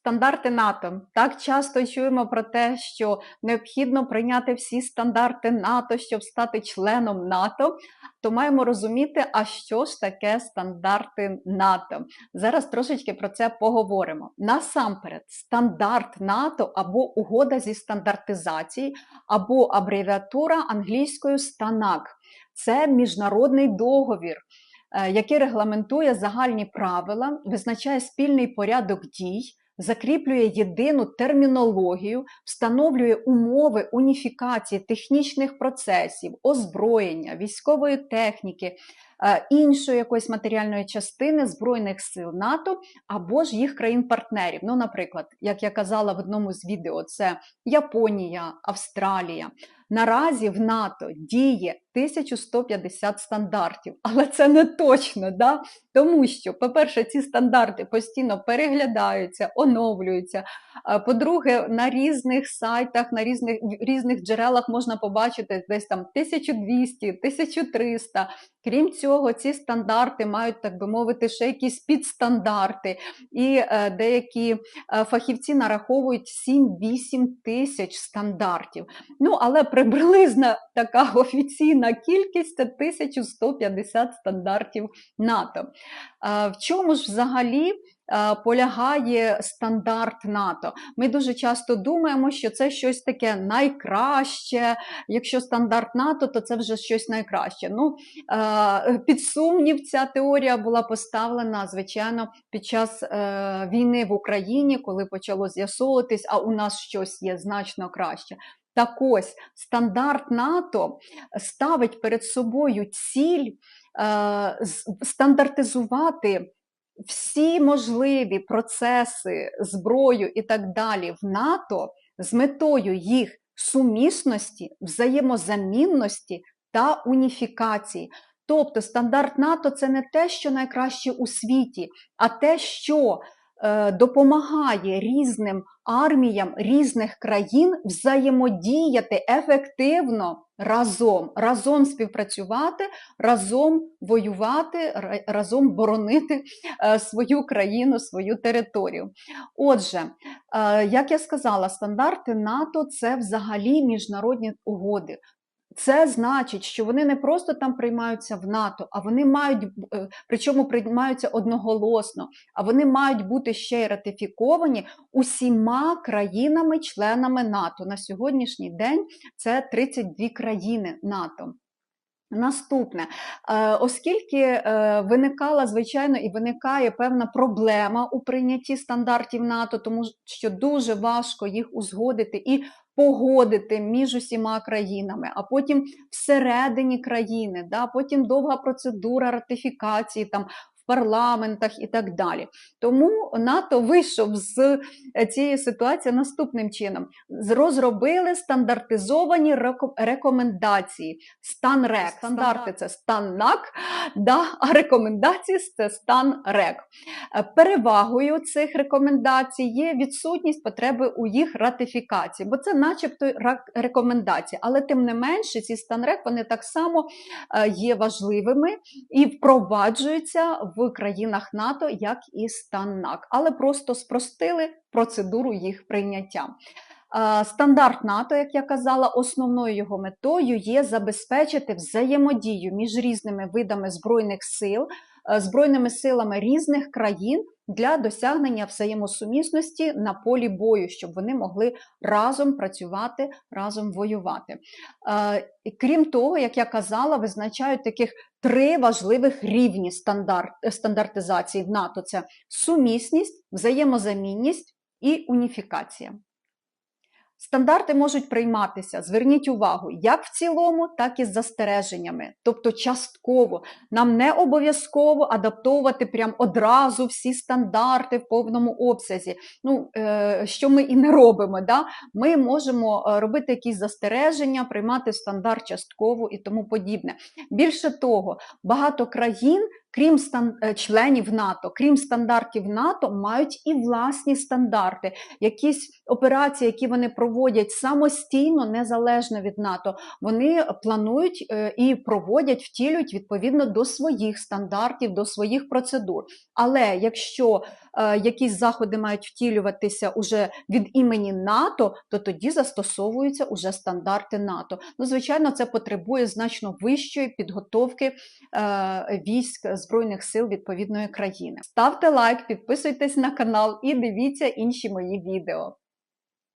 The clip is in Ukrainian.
Стандарти НАТО. Так часто чуємо про те, що необхідно прийняти всі стандарти НАТО, щоб стати членом НАТО. То маємо розуміти, а що ж таке стандарти НАТО. Зараз трошечки про це поговоримо. Насамперед, стандарт НАТО або угода зі стандартизації, або абревіатура англійською станак. Це міжнародний договір. е, Який регламентує загальні правила, визначає спільний порядок дій, закріплює єдину термінологію, встановлює умови уніфікації технічних процесів, озброєння, військової техніки, е, іншої якоїсь матеріальної частини Збройних сил НАТО або ж їх країн-партнерів. Ну, наприклад, як я казала в одному з відео, це Японія, Австралія. Наразі в НАТО діє 1150 стандартів, але це не точно, да? тому що, по-перше, ці стандарти постійно переглядаються, оновлюються. По-друге, на різних сайтах, на різних, різних джерелах можна побачити десь там 1200, 1300. Крім цього, ці стандарти мають, так би мовити, ще якісь підстандарти. І е, деякі е, фахівці нараховують 7-8 тисяч стандартів. Ну, але приблизна така офіційна кількість це 1150 стандартів НАТО. В чому ж взагалі полягає стандарт НАТО? Ми дуже часто думаємо, що це щось таке найкраще. Якщо стандарт НАТО, то це вже щось найкраще. Ну, під сумнів ця теорія була поставлена, звичайно, під час е, війни в Україні, коли почало з'ясовуватись, а у нас щось є значно краще. Так ось стандарт НАТО ставить перед собою ціль е, стандартизувати всі можливі процеси, зброю і так далі в НАТО з метою їх сумісності, взаємозамінності та уніфікації. Тобто стандарт НАТО це не те, що найкраще у світі, а те, що допомагає різним арміям різних країн взаємодіяти ефективно разом, разом співпрацювати, разом воювати, ра- разом боронити е, свою країну, свою територію. Отже, е, як я сказала, стандарти НАТО це взагалі міжнародні угоди. Це значить, що вони не просто там приймаються в НАТО, а вони мають, е, причому приймаються одноголосно, а вони мають бути ще й ратифіковані усіма країнами-членами НАТО. На сьогоднішній день це 32 країни НАТО. Наступне, Е, оскільки е, виникала, звичайно, і виникає певна проблема у прийнятті стандартів НАТО, тому що дуже важко їх узгодити і погодити між усіма країнами, а потім всередині країни, да, потім довга процедура ратифікації там парламентах і так далі. Тому НАТО вийшов з е, цієї ситуації наступним чином: розробили стандартизовані реко- рекомендації. Стан РЕК. Стандарти це стан НАК, да, а рекомендації це стан РЕК. Е, Перевагою цих рекомендацій є відсутність потреби у їх ратифікації, бо це, начебто, рекомендації, але тим не менше, ці стан РЕК вони так само е, є важливими і впроваджуються в країнах НАТО як і стан НАК, але просто спростили процедуру їх прийняття. Стандарт НАТО, як я казала, основною його метою є забезпечити взаємодію між різними видами збройних сил, збройними силами різних країн для досягнення взаємосумісності на полі бою, щоб вони могли разом працювати, разом воювати. Е, Крім того, як я казала, визначають таких три важливих рівні стандарт, стандартизації в НАТО: це сумісність, взаємозамінність і уніфікація. Стандарти можуть прийматися, зверніть увагу, як в цілому, так і з застереженнями, тобто частково. Нам не обов'язково адаптовувати прям одразу всі стандарти в повному обсязі. Ну, е, що ми і не робимо. Да? Ми можемо е, робити якісь застереження, приймати стандарт частково і тому подібне. Більше того, багато країн. Крім стан- е, членів НАТО, крім стандартів НАТО, мають і власні стандарти, якісь операції, які вони проводять самостійно, незалежно від НАТО, вони планують е, і проводять, втілюють відповідно до своїх стандартів, до своїх процедур. Але якщо е, якісь заходи мають втілюватися уже від імені НАТО, то тоді застосовуються уже стандарти НАТО. Ну, звичайно, це потребує значно вищої підготовки військ Збройних сил відповідної країни. Ставте лайк, підписуйтесь на канал і дивіться інші мої відео.